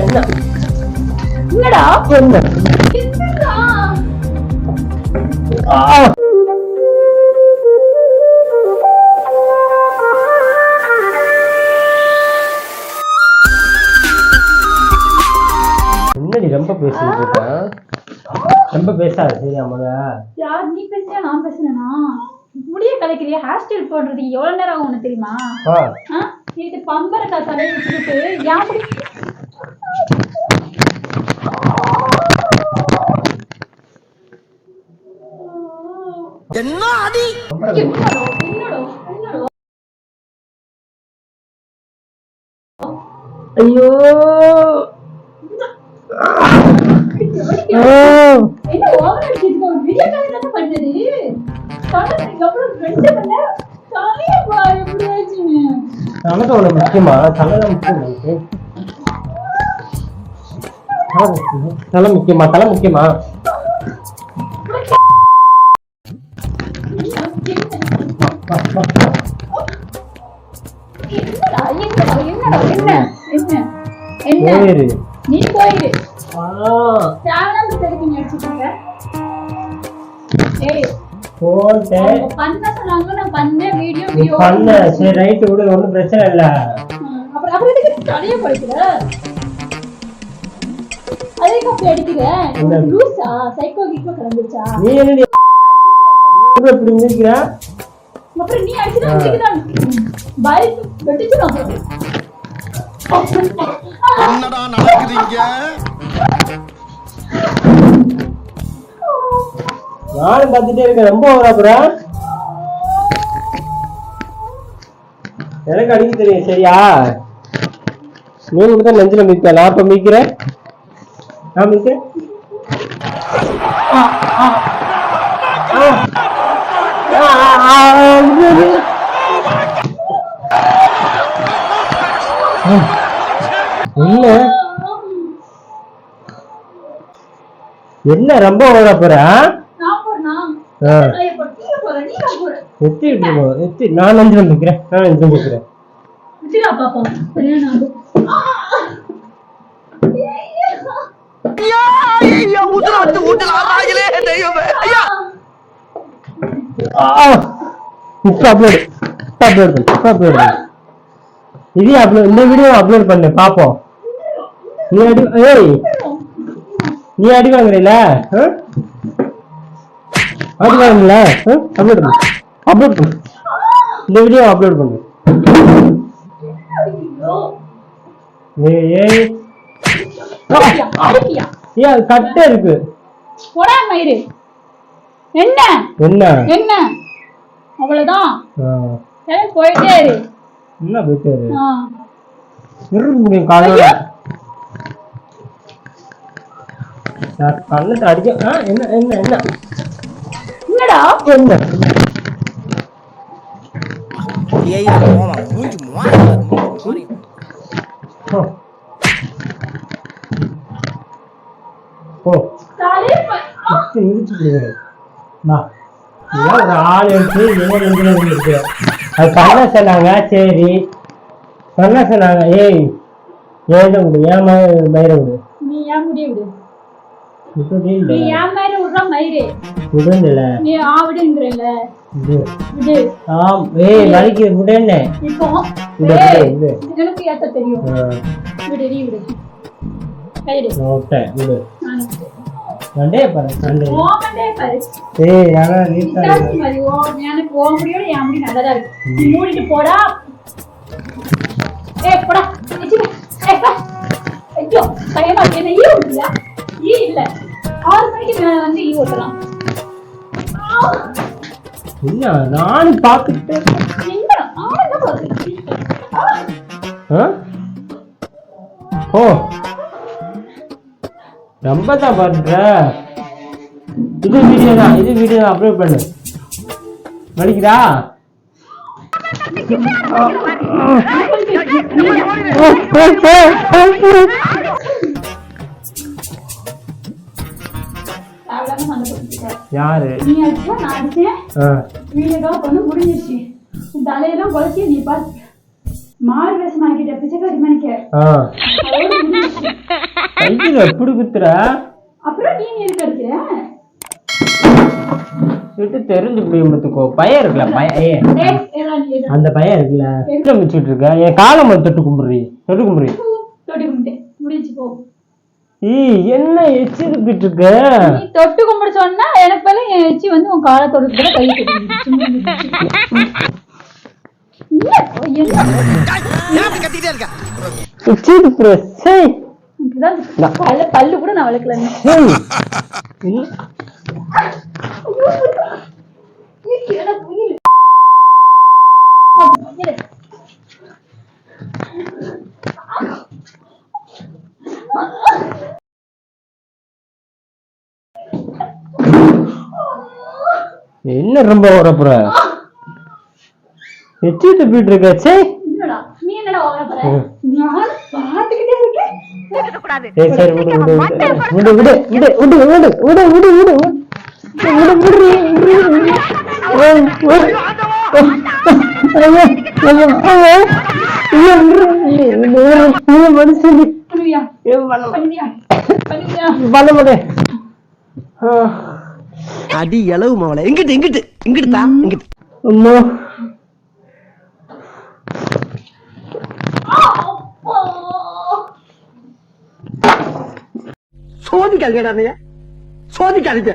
என்ன? என்னடா? என்ன! என்னடி ரொம்ப பேசிட்டு இருக்க? ரொம்ப பேசாத சரியா முத யார் நீ பேசுறியா நான் பேசுனேனா முடிய கலைக்கிறியா? ஹேர் ஸ்டைல் போடுறதுக்கு எவ்வளவு நேரம் ஆகும் உனக்கு தெரியுமா? இது பம்பரக்கா தலையை வச்சுக்கிட்டு முடி என்ன அடி? என்னடா என்னடா என்னடா? ஐயோ! என்ன ஓவர் அடிச்சிட்டு பண்ணது? சொன்னதுக்கு அப்புறம் ரெண்டு மணி நேரம் தலைய பாரு எப்படி ஆச்சுன்னு தலை உனக்கு முக்கியமா தலை முக்கியம் தலை முக்கியமா? தலை முக்கியமா என்ன? என்ன? என்ன நீ போயிடு அவங்க பண்ண சொன்னாங்க நான் பண்ண வீடியோ பண்ண சரி ரைட்டு விடு ஒன்றும் பிரச்சனை இல்லை. அப்புறம் அப்புறம் எதுக்கு தலைய படிக்கிற? அதுக்கு அப்படி அடிக்கிற? என்ன? லூசா? சைக்கோ கிக்கோ கிளம்பிச்சா நீ என்னடி இப்படி நிற்கிற அப்புறம் நீ பைக் வெட்டிச்சு என்னடா நடக்குதுங்க நானும் பார்த்துட்டே இருக்கேன். ரொம்ப ஓவரா அப்புறம் எனக்கு அடிக்க தெரியும். சரியா? நீ மட்டும் தான் நெஞ்சில மிக்க நான் இப்ப மிக்கிறேன் நான் மிக்கிறேன் ஆ, என்ன? என்ன? ரொம்ப ஓட போற? நீ நான் போறேன் எத்தி எத்தி. நான் நெஞ்சில மிக்கிறேன் நான் அப்லோட் பண்ணு இது அப்லோட் இந்த வீடியோ அப்லோட் பண்ணு. பாப்போம். நீ அடி ஏய். நீ அடி வாங்குறீல வாங்குல அப்லோட் பண்ணு. அப்லோட் பண்ணு. இந்த வீடியோ அப்லோட் பண்ணு. ஏய் ஏய். அது கட்டே இருக்கு. போடா மயிறு. என்ன? என்ன? என்ன? அவ்வளவுதான். போயிட்டே இரு. என்ன போயிட்டு ஆ. இருக்க முடியும் காலையில கண்ணத்தை அடிக்க என்ன என்ன என்ன? என்னடா? என்ன? ஏய் மூஞ்சி ஓ. நான் ஒரு ஆள் எடுத்து என்ன இருக்கு அது பண்ண சொன்னாங்க சரி. பண்ண சொன்னாங்க ஏய். ஏத விடு ஏன் மய- மயிர விடு நீ ஏன் முடிய விடு? நீ இல்லை ஏன் மேல விடுற மயிறு விடுங்கல நீ ஆ விடுங்கிறல்ல இது. விடு ஆம். ஏய் வலிக்குது விடுன்னு இப்போ விடு, ஏய், விடு, எனக்கு ஏத்த தெரியும். விடு நீ விடு. கைடு ஓட்டேன் விடு. நான் சண்டே பாரு சண்டே ஓமண்டே பாரு. ஏய் ஆனா நீட்டா இதாச்சு மாதிரி ஓ எனக்கு ஓ முடியோட என் முடி நல்லதா இருக்கு. நீ மூடிட்டு போடா. ஏய் போடா. ஏய் பா. ஐயோ பயமா இருக்கு. என்ன ஈ விடல ஈ இல்ல. மணிக்கு மேல வந்து ஈ ஓட்டலாம் என்ன நானும் ஆ? ஓ. ரொம்ப தான் பண்ற. இது வீடியோ தான் இது வீடியோ தான் அப்லோட் பண்ணு. வலிக்குதா? தேவையில்லாம யாரு? நீ அடிச்சா நான் அடிச்சேன் வீடியோ பண்ண முடிஞ்சிருச்சு. தலையெல்லாம் குழச்சி நீ பாத்து மாறு வேஷம் ஆகிட்ட பிச்சைக்காரி மணிக்க. ஆ. கையில எப்படி குத்துறா? அப்புறம் நீ அடிக்கிற? விட்டு தெரிஞ்சு போய் பையன் இருக்குல்ல பையன் நீ. அந்த பையன் இருக்குல்ல மிச்சிட்டு இருக்க? என் காலை மட்டும் தொட்டு கும்பிடுறி. தொட்டு கும்பிடுறி. தொட்டி போ. என்ன எச்சி இருக்கிட்டு இருக்க? நீ தொட்டு கும்பிட சொன்னா எனக்கு பேல என் எச்சி வந்து உன் காலை தொட்டு கூட கை பல்லு கூட நான் வளர்க்கல. என்ன ரொம்ப உரப்புற எச்சிட்டு போயிட்டு இருக்க சே மனுஷன் பல அடி எளவு மவளை. எங்கிட்டு எங்கிட்டு எங்கிட்டு தான் எங்கிட்டு அம்மா. சோதிக்காதீங்கடா நீ சோதிக்காதீங்க.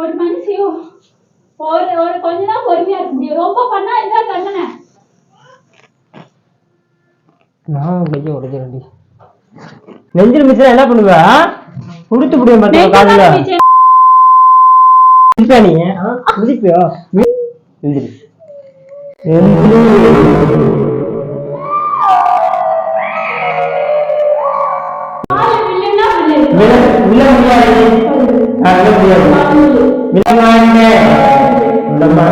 ஒரு மனுஷியும் ஒரு ஒரு கொஞ்ச நாள் பொறுமையா இருக்க முடியும். ரொம்ப பண்ணா நான் உடைக்கிறேன்டி. நெஞ்சில் மிச்சம் என்ன பண்ணுவ? உடுத்து புடிய மாட்டேன் காதுல. நீ? எந்திரி எந்திரி. మిలమాన్నే ఉండమ్మా